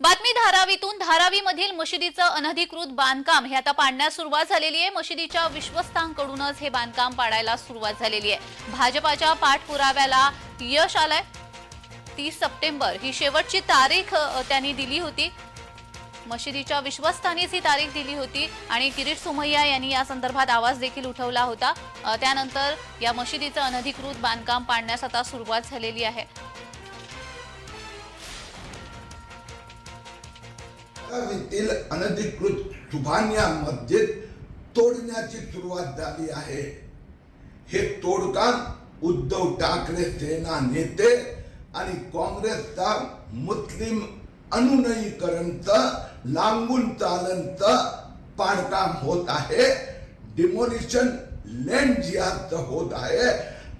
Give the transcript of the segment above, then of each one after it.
बातमी धारावीतून धारावीमधील मशिदीचं अनधिकृत बांधकाम हे आता पाडण्यास सुरुवात झालेली आहे. मशिदीच्या विश्वस्तांकडूनच हे बांधकाम पाडायला सुरुवात झालेली आहे. भाजपाच्या पाठपुराव्याला यश आलंय. तीस सप्टेंबर ही शेवटची तारीख त्यांनी दिली होती. मशिदीच्या विश्वस्तानीच ही तारीख दिली होती आणि किरीट सुमय्या यांनी या संदर्भात आवाज देखील उठवला होता. त्यानंतर या मशिदीचं अनधिकृत बांधकाम पाडण्यास आता सुरुवात झालेली आहे. धारावीतील अनधिकृत सुभानिया मस्जिद तोडण्याची सुरुवात झाली आहे. हे तोडकाम उद्धव ठाकरे सेना नेते आणि काँग्रेसचा मुस्लिम अनुनयीकरणचं लांबून चालनचं पाडकाम होत आहे. डिमोलिशन लँड जिहादचं होत आहे.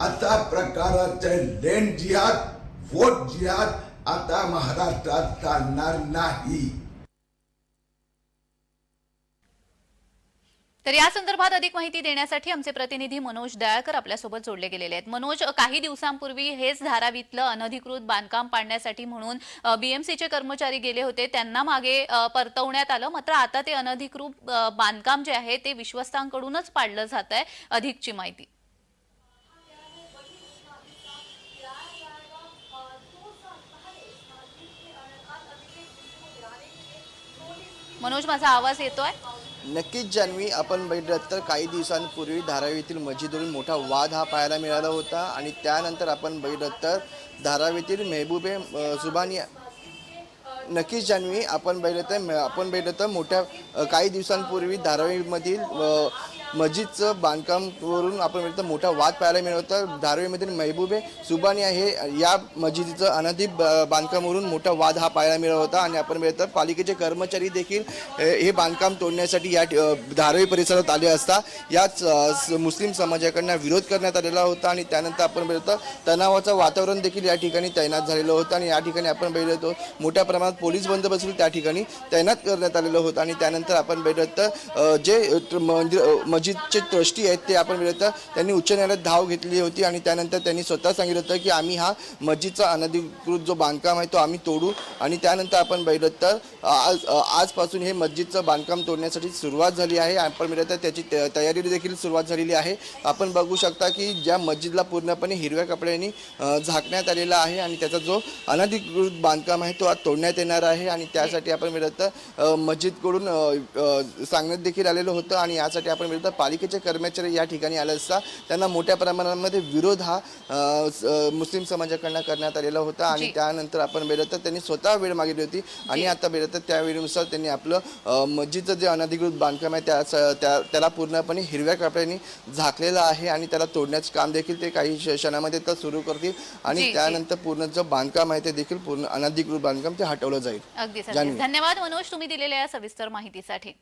अशा प्रकारचे लँड जिहाद वोट जिहाद आता महाराष्ट्रात चालणार नाही. तर या संदर्भात अधिक माहिती देण्यासाठी आमचे प्रतिनिधी मनोज दयाळकर आपल्यासोबत जोडले गेलेले आहेत. मनोज काही दिवसांपूर्वी हेच धारावीतलं अनधिकृत बांधकाम पाडण्यासाठी म्हणून बीएमसीचे कर्मचारी गेले होते. त्यांना मागे परतवण्यात आलं. मात्र आता ते अनधिकृत बांधकाम जे आहे ते विश्वस्तांकडूनच पाडलं जात आहे अधिकची माहिती. मनोज माझा आवाज येतोय? नक्कीच जान्हवी आपण बघितलं तर काही दिवसांपूर्वी धारावीतील मस्जिदवरून मोठा वाद हा पाहायला मिळाला होता आणि त्यानंतर आपण बघितलं तर धारावीतील मेहबूबे अ, नक्कीच जान्हवी आपण बघितलं तर आपण बघितलं तर मोठ्या काही दिवसांपूर्वी धारावीमधील मस्जिदचं बांधकामवरून आपण बघितलं तर मोठा वाद पाहायला मिळत होता. धारावीमधील महबूबे सुबानिया हे या मस्जिदीचं अनधिक ब- बांधकामावरून मोठा वाद हा पाहायला मिळत होता. आणि आपण मिळतं पालिकेचे कर्मचारी देखील हे बांधकाम तोडण्यासाठी या धारावी परिसरात आले असता. याच स- मुस्लिम समाजाकडनं विरोध करण्यात आलेला होता. आणि त्यानंतर आपण बघितलं तणावाचं वातावरण देखील या ठिकाणी तैनात झालेलं होतं. आणि या ठिकाणी आपण बघितलं होतो मोठ्या प्रमाणात पोलीस बंदोबस्त त्या ठिकाणी तैनात करण्यात आलेलं होतं. आणि त्यानंतर आपण बघितलं तर जे मंदिर मस्जिदचे ट्रस्टी आहेत ते आपण मिळत त्यांनी उच्च न्यायालयात धाव घेतली होती आणि त्यानंतर त्यांनी स्वतः सांगितलं होतं की आम्ही हा मस्जिदचा अनधिकृत जो बांधकाम आहे तो आम्ही तोडू आणि त्यानंतर आपण बघितलं तर आज आजपासून हे मस्जिदचं बांधकाम तोडण्यासाठी सुरुवात झाली आहे. आपण मिळत त्याची त- तयारी देखील सुरुवात झालेली आहे. आपण बघू शकता की ज्या मस्जिदला पूर्णपणे हिरव्या कपड्यांनी झाकण्यात आलेला आहे आणि त्याचा जो अनधिकृत बांधकाम आहे तो आज तोडण्यात येणार आहे आणि त्यासाठी आपण मिळत मस्जिदकडून सांगण्यात देखील आलेलं होतं आणि यासाठी आपण मिळतं तर पालिकेचे कर्मचारी या ठिकाणी आले असता त्यांना मोठ्या प्रमाणामध्ये विरोध हा मुस्लिम समाजाकडनं करण्यात आलेला होता आणि. त्यानंतर आपण तर त्यांनी स्वतः वेळ मागितली होती आणि आता बघितलं तर त्या वेळेनुसार त्यांनी आपलं मस्जिदचं जे अनधिकृत बांधकाम आहे त्या त्या- त्याला पूर्णपणे हिरव्या कपड्यांनी झाकलेलं आहे आणि त्याला तोडण्याचं काम देखील ते काही क्ष- क्षणामध्ये तर सुरू करतील आणि. त्यानंतर पूर्ण जो बांधकाम आहे ते देखील पूर्ण अनधिकृत बांधकाम ते हटवलं जाईल. धन्यवाद मनोज तुम्ही दिलेल्या या सविस्तर माहितीसाठी